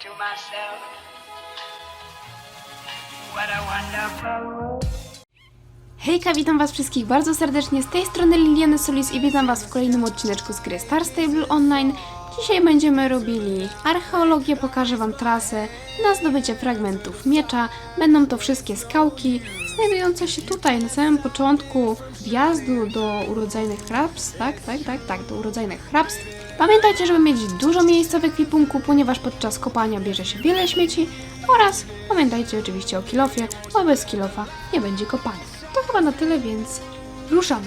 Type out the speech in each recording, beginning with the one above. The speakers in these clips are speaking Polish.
to myself, what a wonderful world. Hejka, witam was wszystkich bardzo serdecznie, z tej strony Liliana Solis i witam was w kolejnym odcineczku z gry Star Stable Online. Dzisiaj będziemy robili archeologię, pokażę wam trasę na zdobycie fragmentów miecza. Będą to wszystkie skałki znajdujące się tutaj na samym początku wjazdu do urodzajnych hrabstw, tak, tak, tak, tak, do urodzajnych hrabstw. Pamiętajcie, żeby mieć dużo miejsca w ekwipunku, ponieważ podczas kopania bierze się wiele śmieci oraz pamiętajcie oczywiście o kilofie, bo bez kilofa nie będzie kopania. To chyba na tyle, więc ruszamy.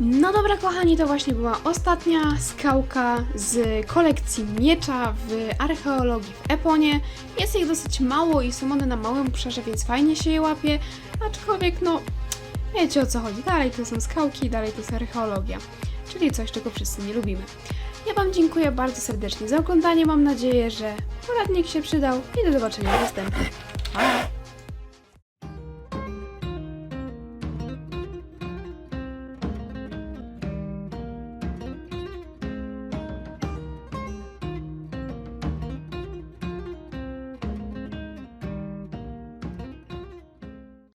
No dobra, kochani, to właśnie była ostatnia skałka z kolekcji miecza w archeologii w Eponie. Jest ich dosyć mało i są one na małym obszarze, więc fajnie się je łapie, aczkolwiek no, wiecie o co chodzi. Dalej to są skałki, dalej to jest archeologia, czyli coś, czego wszyscy nie lubimy. Ja Wam dziękuję bardzo serdecznie za oglądanie, mam nadzieję, że poradnik się przydał i do zobaczenia w następnym.